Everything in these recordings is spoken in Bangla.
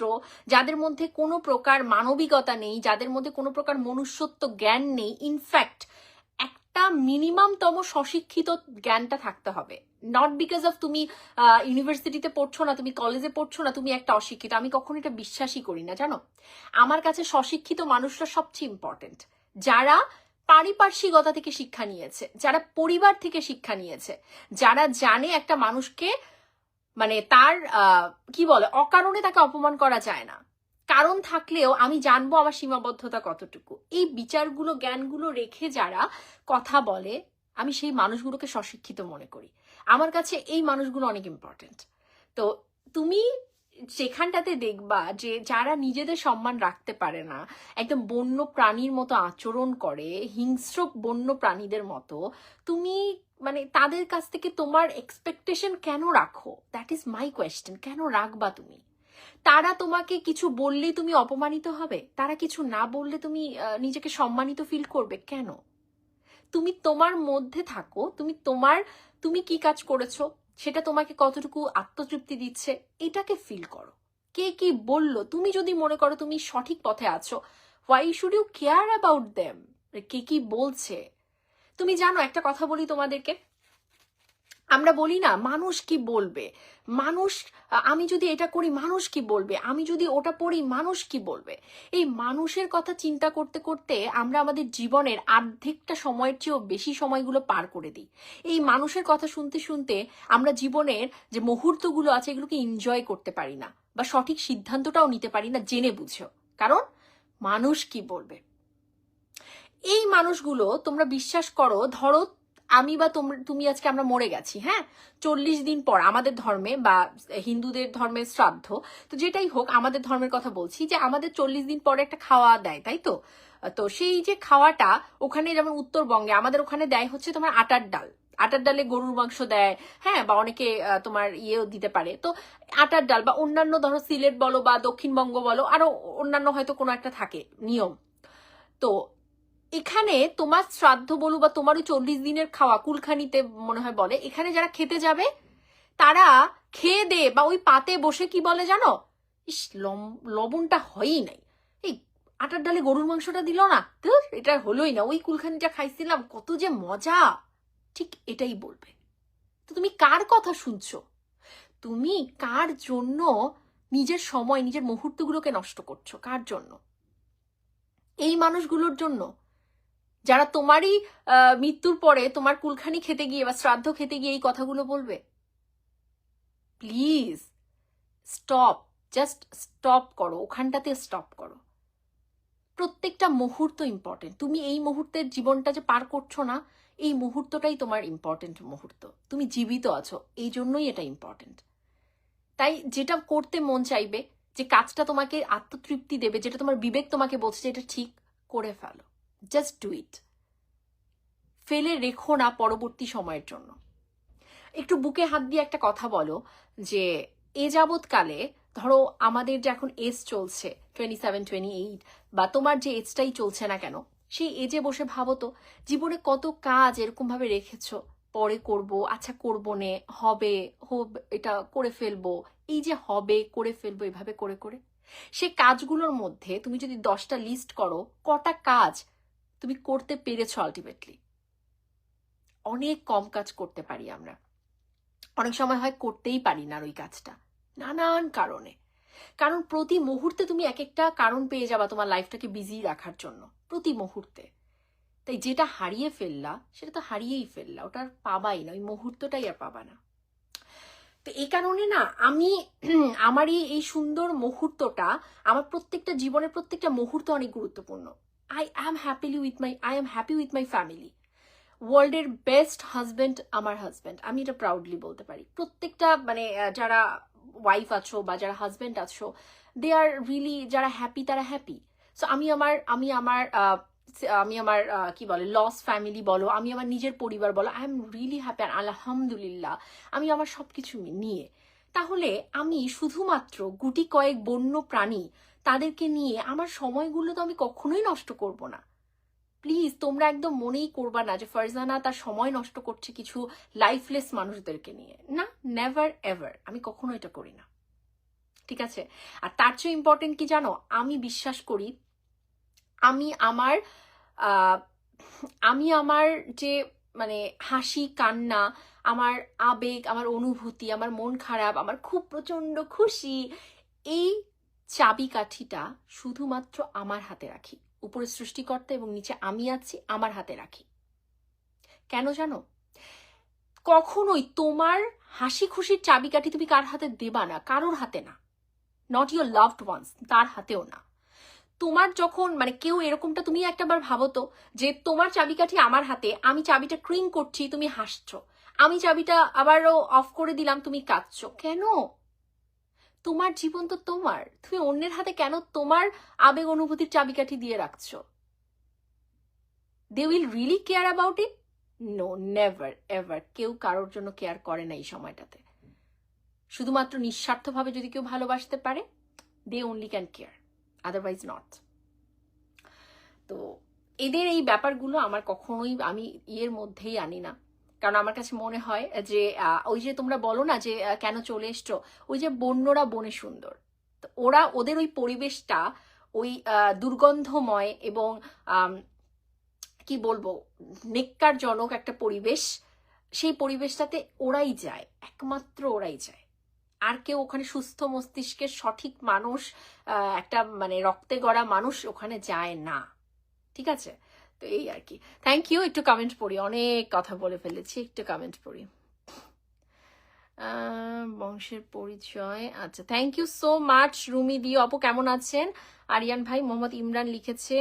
হিংস্র যাদের মধ্যে কোনো প্রকার মানবিকতা নেই, যাদের মধ্যে কোনো প্রকার মনুষ্যত্ব জ্ঞান নেই ইনফ্যাক্ট একটা মিনিমামতম সশিক্ষিত জ্ঞানটা থাকতে হবে। নট বিকজ অফ তুমি ইউনিভার্সিটিতে পড়ছো না, তুমি কলেজে পড়ছো না, তুমি একটা অশিক্ষিত। আমি কখনো এটা বিশ্বাসই করি না, জানো? আমার কাছে সশিক্ষিত মানুষরা সবচেয়ে ইম্পর্টেন্ট যারা পারিপার্শ্বিকতা থেকে শিক্ষা নিয়েছে, যারা পরিবার থেকে শিক্ষা নিয়েছে, যারা জানে একটা মানুষকে মানে তার কি বলে, অকারণে তাকে অপমান করা যায় না। কারণ থাকলেও আমি জানব আমার সীমাবদ্ধতা কতটুকু। এই বিচারগুলো, জ্ঞানগুলো রেখে যারা কথা বলে, আমি সেই মানুষগুলোকে সশিক্ষিত মনে করি। আমার কাছে এই মানুষগুলো অনেক ইম্পর্টেন্ট তো তুমি সেখানটাতে দেখবা যে যারা নিজেদের সম্মান রাখতে পারে না, একদম বন্য প্রাণীর মতো আচরণ করে, হিংস্র বন্য প্রাণীদের মতো, তুমি মানে তাদের কাছ থেকে তোমার এক্সপেকটেশন কেন রাখো? দ্যাট ইজ মাই কোয়েশ্চেন কেন রাখবা তুমি? তারা তোমাকে কিছু বললেই তুমি অপমানিত হবে? তারা কিছু না বললে তুমি নিজেকে সম্মানিত ফিল করবে? কেন? তুমি তোমার মধ্যে থাকো, তুমি তোমার, তুমি কি কাজ করেছ? সেটা তোমাকে কতটুকু আত্মতৃপ্তি দিচ্ছে, এটাকে ফিল করো। কে কি বলল, তুমি যদি মনে করো তুমি সঠিক পথে আছো why should you care about them কে কি বলছে? তুমি জানো, একটা কথা বলি তোমাদেরকে। আমরা বলি না, মানুষ কি বলবে? মানুষ, আমি যদি এটা করি, মানুষ কি বলবে? আমি যদি ওটা পড়ি, মানুষ কি বলবে? এই মানুষের কথা চিন্তা করতে করতে আমরা আমাদের জীবনের অর্ধেকটা সময়ের চেয়েও বেশি সময়গুলো পার করে দিই। এই মানুষের কথা শুনতে শুনতে আমরা জীবনের যে মুহূর্তগুলো আছে, এগুলোকে এনজয় করতে পারি না বা সঠিক সিদ্ধান্তটাও নিতে পারি না, জেনে বুঝো কারণ মানুষ কি বলবে? এই মানুষগুলো তোমরা বিশ্বাস করো, ধরো আমি বা তুমি আজকে আমরা মরে গেছি হ্যাঁ? চল্লিশ দিন পর আমাদের ধর্মে বা হিন্দুদের ধর্মের শ্রাদ্ধ, তো যেটাই হোক, আমাদের ধর্মের কথা বলছি যে আমাদের চল্লিশ দিন পরে একটা খাওয়া দেয়, তাই তো? তো সেই যে খাওয়াটা ওখানে যেমন উত্তরবঙ্গে আমাদের ওখানে দেয় হচ্ছে তোমার আটার ডাল। আটার ডালে গরুর মাংস দেয় হ্যাঁ? বা অনেকে তোমার ইয়েও দিতে পারে। তো আটার ডাল বা অন্যান্য ধরো সিলেট বলো বা দক্ষিণবঙ্গ বলো, আরও অন্যান্য হয়তো কোনো একটা থাকে নিয়ম। তো এখানে তোমার শ্রাদ্ধ বলো বা তোমার ওই চল্লিশ দিনের খাওয়া কুলখানিতে মনে হয় বলে এখানে যারা খেতে যাবে তারা খেয়ে দে বা ওই পাতে বসে কি বলে জানো? ইস লবণটা হয়ই নাই। এই আটার ডালে গরুর মাংসটা দিল না ধুর, এটা হলোই না। ওই কুলখানিটা খাইছিলাম কত যে মজা। ঠিক এটাই বলবে। তো তুমি কার কথা শুনছো? তুমি কার জন্য নিজের সময় নিজের মুহূর্তগুলোকে নষ্ট করছ? কার জন্য? এই মানুষগুলোর জন্য। যারা তোমারই মৃত্যুর পরে তোমার কুলখানি খেতে গিয়ে বা শ্রাদ্ধ খেতে গিয়ে এই কথাগুলো বলবে? প্লিজ স্টপ জাস্ট স্টপ করো। ওখানটাতে স্টপ করো। প্রত্যেকটা মুহূর্ত ইম্পর্টেন্ট তুমি এই মুহূর্তের জীবনটা যে পার করছ না, এই মুহূর্তটাই তোমার ইম্পর্টেন্ট মুহূর্ত। তুমি জীবিত আছো। এই জন্যই এটা ইম্পর্টেন্ট তাই যেটা করতে মন চাইবে, যে কাজটা তোমাকে আত্মতৃপ্তি দেবে, যেটা তোমার বিবেক তোমাকে বলছে যে এটা ঠিক করে ফেলো। জাস্ট ডু ইট ফেলে রেখো না পরবর্তী সময়ের জন্য। একটু বুকে হাত দিয়ে একটা কথা বলো যে, এ যাবৎকালে ধরো আমাদের যে এখন এজ চলছে টোয়েন্টি সেভেন টোয়েন্টি এইট বা তোমার যে এজটাই চলছে না কেন, সেই এজে বসে ভাবো তো, জীবনে কত কাজ এরকম ভাবে রেখেছো, পরে করব আচ্ছা করব নে, হবে, হোব, এটা করে ফেলব, এই যে হবে, করে ফেলব, এভাবে করে করে। সে কাজগুলোর মধ্যে তুমি যদি দশটা লিস্ট করো, কটা কাজ তুমি করতে পেরেছ আলটিমেটলি অনেক কম কাজ করতে পারি আমরা। অনেক সময় হয় করতেই পারি না ওই কাজটা, নানান কারণে। কারণ প্রতি মুহূর্তে তুমি এক একটা কারণ পেয়ে যাবা তোমার লাইফটাকে বিজি রাখার জন্য, প্রতি মুহূর্তে। তাই যেটা হারিয়ে ফেললা, সেটা তো হারিয়েই ফেললা, ওটা আর পাবাই না, ওই মুহূর্তটাই আর পাবা না। তো এই কারণে না, আমি আমার এই সুন্দর মুহূর্তটা, আমার প্রত্যেকটা জীবনের প্রত্যেকটা মুহূর্ত অনেক গুরুত্বপূর্ণ। I am happily with my I am happy with my family ওয়ার্ল্ডের বেস্ট হাজব্যান্ড আমার হাজব্যান্ড আমি এটা প্রাউডলি বলতে পারি। প্রত্যেকটা মানে যারা ওয়াইফ আছো বা যারা হাজব্যান্ড আছো দে আর রিয়েলি যারা হ্যাপি তারা হ্যাপি সো আমি আমার আমি আমার আমি আমার কি বলে লস ফ্যামিলি বলো, আমি আমার নিজের পরিবার বলো আই এম রিয়েলি হ্যাপি আলহামদুলিল্লাহ, আমি আমার সব কিছু নিয়ে। তাহলে আমি শুধুমাত্র গুটি কয়েক বন্য প্রাণী তাদেরকে নিয়ে আমার সময়গুলো তো আমি কখনোই নষ্ট করব না। প্লিজ তোমরা একদম মনেই করবা না যে ফারজানা তার সময় নষ্ট করছে কিছু লাইফলেস মানুষদেরকে নিয়ে। না নেভার এভার আমি কখনো এটা করি না। ঠিক আছে? আর তার চেয়ে ইম্পর্টেন্ট কি জানো? আমি বিশ্বাস করি, আমি আমার আমি আমার যে মানে হাসি, কান্না, আমার আবেগ, আমার অনুভূতি, আমার মন খারাপ, আমার খুব প্রচণ্ড খুশি, এই চাবিকাঠিটা শুধুমাত্র আমার হাতে রাখি। উপরে সৃষ্টিকর্তা এবং নিচে আমি আছি, আমার হাতে রাখি। কেন জানো? কখনোই তোমার হাসি খুশির চাবিকাঠি তুমি কার হাতে দেবা না, কারোর হাতে না। নট ইউর লাভড ওয়ান্স তার হাতেও না। তোমার যখন মানে কেউ এরকমটা তুমি একটাবার ভাবো তো যে তোমার চাবিকাঠি আমার হাতে, আমি চাবিটা ক্রিং করছি, তুমি হাসছো। আমি চাবিটা আবারও অফ করে দিলাম, তুমি কাঁদছো। কেন? তোমার জীবন তো তোমার। তুমি অন্যের হাতে কেন তোমার আবেগ অনুভূতির চাবিকাঠি দিয়ে রাখছো? They will really care about it no never ever কেউ কারোর জন্য কেয়ার করে না এই সময়টাতে। শুধুমাত্র নিঃস্বার্থভাবে যদি কেউ ভালোবাসতে পারে they only can care otherwise not তো এদের এই ব্যাপারগুলো আমার কখনোই আমি ইয়ের মধ্যেই আনি না। কারণ আমার কাছে মনে হয় যে ওই যে তোমরা বলো না যে কেন চলে এসছো, ওই যে বন্যরা বনে সুন্দর। তো ওরা, ওদের ওই পরিবেশটা, ওই দুর্গন্ধময় এবং কি বলব, নেককারজনক একটা পরিবেশ, সেই পরিবেশটাতে ওরাই যায়, একমাত্র ওরাই যায়। আর কেউ ওখানে সুস্থ মস্তিষ্কের সঠিক মানুষ একটা মানে রক্তে গড়া মানুষ ওখানে যায় না। ঠিক আছে? তো এই আর কি। থ্যাংক ইউ একটু কমেন্ট পড়ি। অনেক কথা বলে ফেলেছি, একটু কমেন্ট পড়ি। বংশের পরিচয়। আচ্ছা thank you so much Rumi di আপু, কেমন আছেন? আরিয়ান ভাই, মোহাম্মদ ইমরান লিখেছে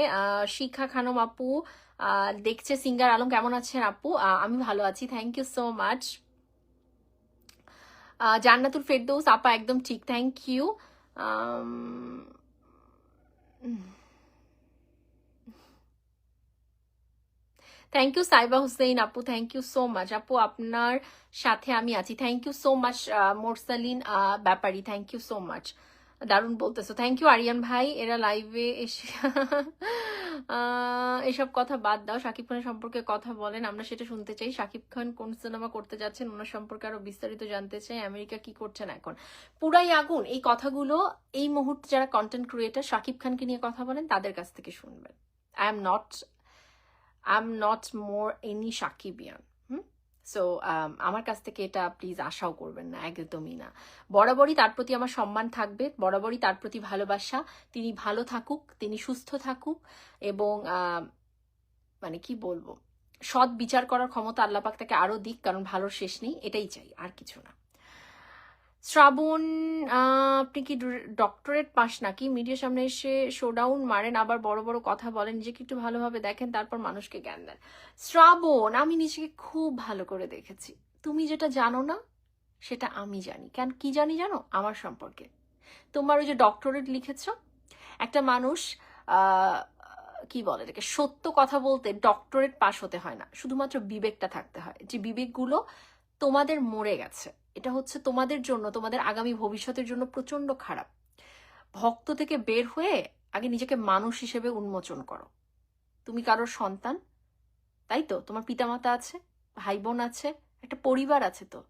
শিখা খানম আপু দেখছে সিঙ্গার আলম, কেমন আছেন আপু? আমি ভালো আছি thank you so much Jannatul Ferdous আপা, একদম ঠিক thank you thank you Saiba Hussain আপু থ্যাংক ইউ সো মাচ আপু আপনার সাথে আমি আছি thank you so much Morsalin Bepari thank you so much দারুণ বলতেছো থ্যাংক ইউ আরিয়ান ভাই এরা লাইভে এসে এসব কথা বাদ দাও শাকিব খানের সম্পর্কে কথা বলেন আমরা সেটা শুনতে চাই শাকিব খান কোন সিনেমা করতে যাচ্ছেন ওনার সম্পর্কে আরও বিস্তারিত জানতে চাই আমেরিকা কি করছেন এখন পুরাই আগুন এই কথাগুলো এই মুহূর্তে যারা কন্টেন্ট ক্রিয়েটার শাকিব খানকে নিয়ে কথা বলেন তাদের কাছ থেকে শুনবেন I am not am not more any Sakibian so আমার কাছ থেকে এটা প্লিজ আশাও করবেন না, একদমই না। বরাবরই তার প্রতি আমার সম্মান থাকবে, বরাবরই তার প্রতি ভালোবাসা। তিনি ভালো থাকুক, তিনি সুস্থ থাকুক, এবং মানে কি বলব? সৎ বিচার করার ক্ষমতা আল্লাপাক তাকে আরও দিক, কারণ ভালোর শেষ নেই, এটাই চাই, আর কিছু না। শ্রাবণ আপনি কি ডক্টরেট পাস নাকি? মিডিয়ার সামনে এসে শোডাউন মারেন, আবার বড় বড় কথা বলেন, নিজেকে একটু ভালোভাবে দেখেন, তারপর মানুষকে জ্ঞান দেন। শ্রাবণ, আমি নিজেকে খুব ভালো করে দেখেছি। তুমি যেটা জানো না, সেটা আমি জানি। কেন, কি জানি জানো? আমার সম্পর্কে। তোমার ওই যে ডক্টরেট লিখেছ? একটা মানুষ কি বলে এটাকে, সত্য কথা বলতে ডক্টরেট পাস হতে হয় না। শুধুমাত্র বিবেকটা থাকতে হয়। যে বিবেকগুলো তোমাদের মরে গেছে। এটা হচ্ছে তোমাদের জন্য, তোমাদের আগামী ভবিষ্যতের জন্য প্রচণ্ড খারাপ। ভক্ত থেকে বের হয়ে আগে নিজেকে মানুষ হিসেবে উন্মোচন করো। তুমি কারোর সন্তান, তাই তো? তোমার পিতামাতা আছে ভাই বোন আছে, একটা পরিবার আছে তো।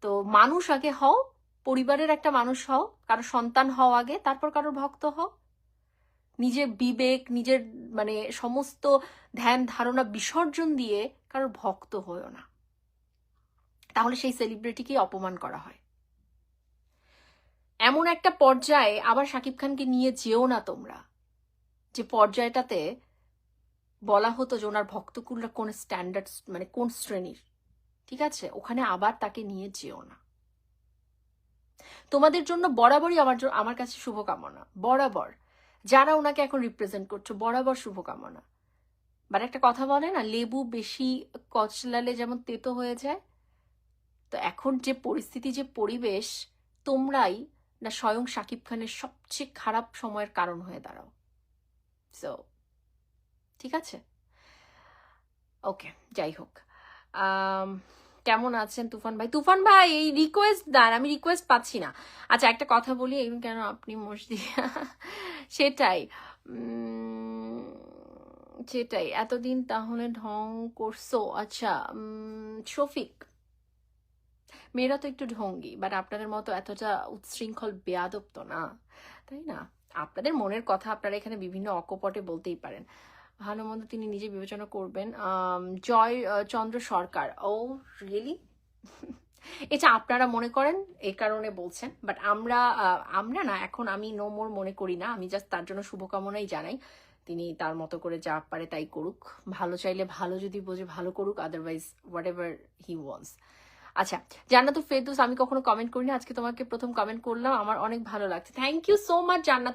তো মানুষ আগে হও, পরিবারের একটা মানুষ হও, কারও সন্তান হও আগে, তারপর কারোর ভক্ত হও। নিজের বিবেক, নিজের মানে সমস্ত ধ্যান, ধারণা, বিসর্জন দিয়ে কারোর ভক্ত হয়েও না। তাহলে সেই সেলিব্রিটিকে অপমান করা হয়। এমন একটা পর্যায়ে আবার শাকিব খানকে নিয়ে যেও না তোমরা। যে পর্যায়টাতে বলা হতো যে ওনার ভক্তকুলরা কোন স্ট্যান্ডার্ড মানে কোন শ্রেণির। ঠিক আছে? ওখানে আবার তাকে নিয়ে যেও না। তোমাদের জন্য বরাবরই আমার আমার কাছে শুভকামনা। বরাবর। যারা ওনাকে এখন রিপ্রেজেন্ট করছ, বরাবর শুভকামনা। বাট একটা কথা বলে না, লেবু বেশি কচলালে যেমন তেতো হয়ে যায় তো এখন যে পরিস্থিতি, যে পরিবেশ, তোমরাই না স্বয়ং শাকিব খানের সবচেয়ে খারাপ সময়ের কারণ হয়ে দাঁড়াও। সো ঠিক আছে? ওকে যাই হোক। কেমন আছেন তুফান ভাই? তুফান ভাই, এই রিকোয়েস্ট দেন আমি রিকোয়েস্ট পাচ্ছি না। আচ্ছা একটা কথা বলি এই কেন আপনি মসজিদ? সেটাই সেটাই, এতদিন তাহলে ঢং করছ? আচ্ছা শফিক মেয়েরা তো একটু ঢঙ্গি বাট আপনাদের মতো এতটা উচ্ছৃঙ্খল বেয়াদব তো না, তাই না? আপনাদের মনের কথা আপনারা এখানে বিভিন্ন অকপটে বলতেই পারেন। ভালো মন্দ তিনি নিজে বিবেচনা করবেন। জয় চন্দ্র সরকার। ও রিয়েলি এটা আপনারা মনে করেন? এই কারণে বলছেন বাট আমরা আমরা না, এখন আমি নো মোর মনে করি না। আমি জাস্ট তার জন্য শুভকামনাই জানাই। তিনি তার মতো করে যা পারে তাই করুক। ভালো চাইলে ভালো যদি বোঝে, ভালো করুক otherwise whatever he wants আচ্ছা জান্নাতুল ফেরদৌস, আমি কখনো কমেন্ট করিনি, আজকে তোমাকে প্রথম কমেন্ট করলাম, আমার অনেক ভালো লাগছে। Thank you so much Jannatul